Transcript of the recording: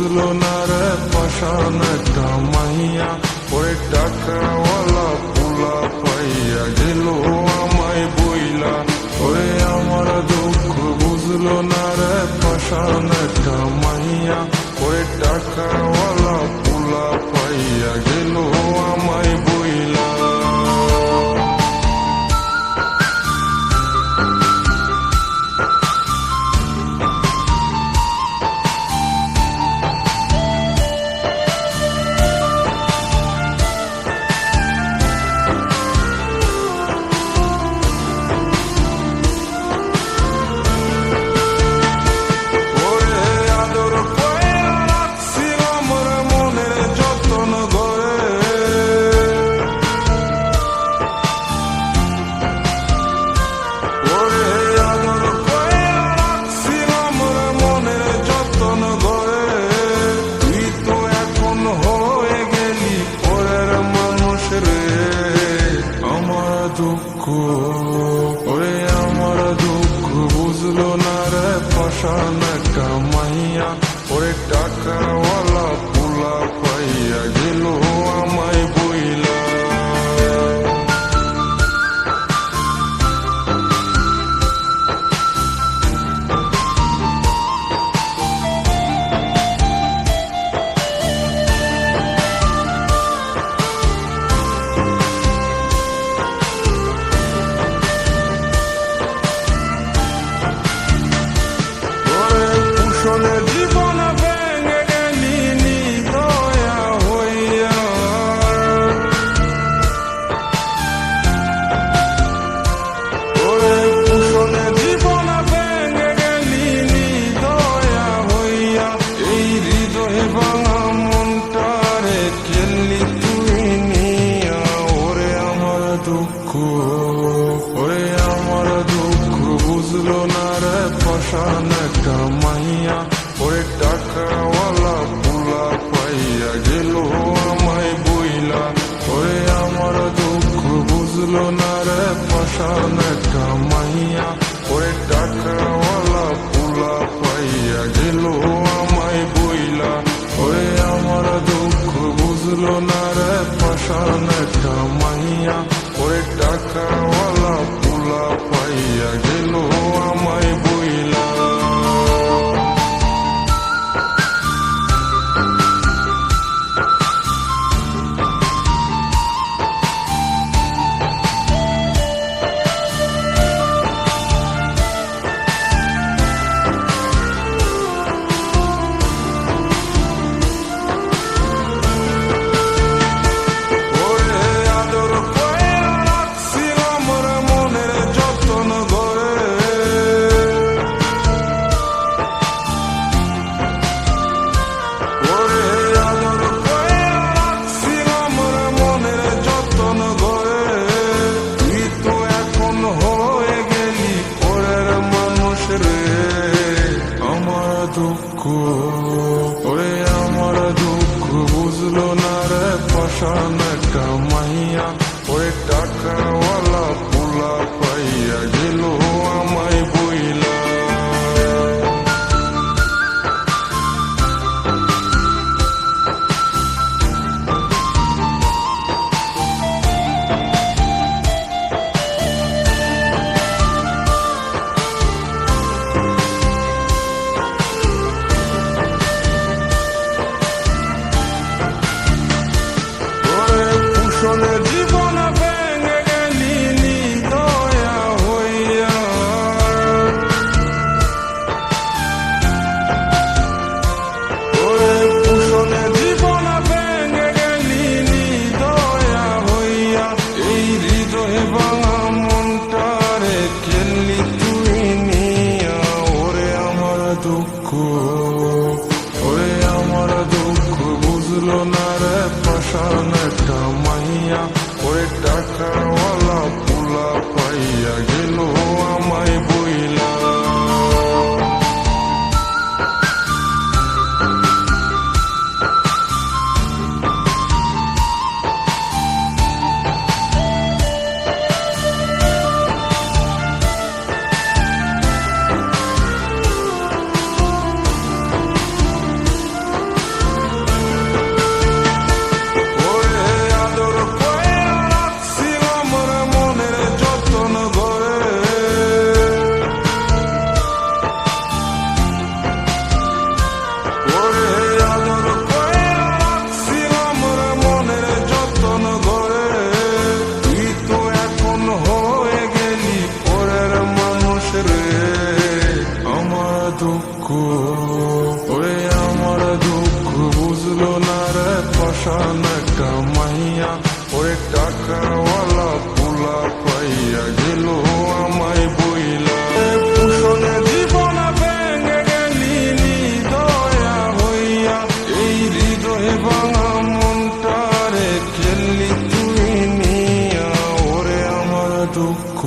বুঝলো না রে পাশান একটা ওই টাকাওয়ালা পোলা পাইয়া গেল আমায় বইলা। ওরে আমার দুঃখ বুঝলো না রে পাশান একটা ওই টাকাওয়ালা পোলা পাইয়া dark darker wall up দুঃখ ওরে আমার দুঃখ বুঝলো না রে ফসান একটা মাইয়া ওরে টাকাওয়ালা পুলা পাইয়া গেল আমায় বইলা। ওরে আমার দুঃখ বুঝলো না রে ফসান একটা মাইয়া ওরে টাকাওয়ালা পুলা পাইয়া গেল বুঝলো না রে ফসান একটা মাইয়া। ওই টাকাওয়ালা España por ওরে আমার দুঃখ, বুঝলো না রে পাশান একটা মাইয়া ওরে টাকাওয়ালা পোলা পাইয়া গেল আমায় বইলা। পুষণে দয়া নিয়া। ওরে আমার দুঃখ।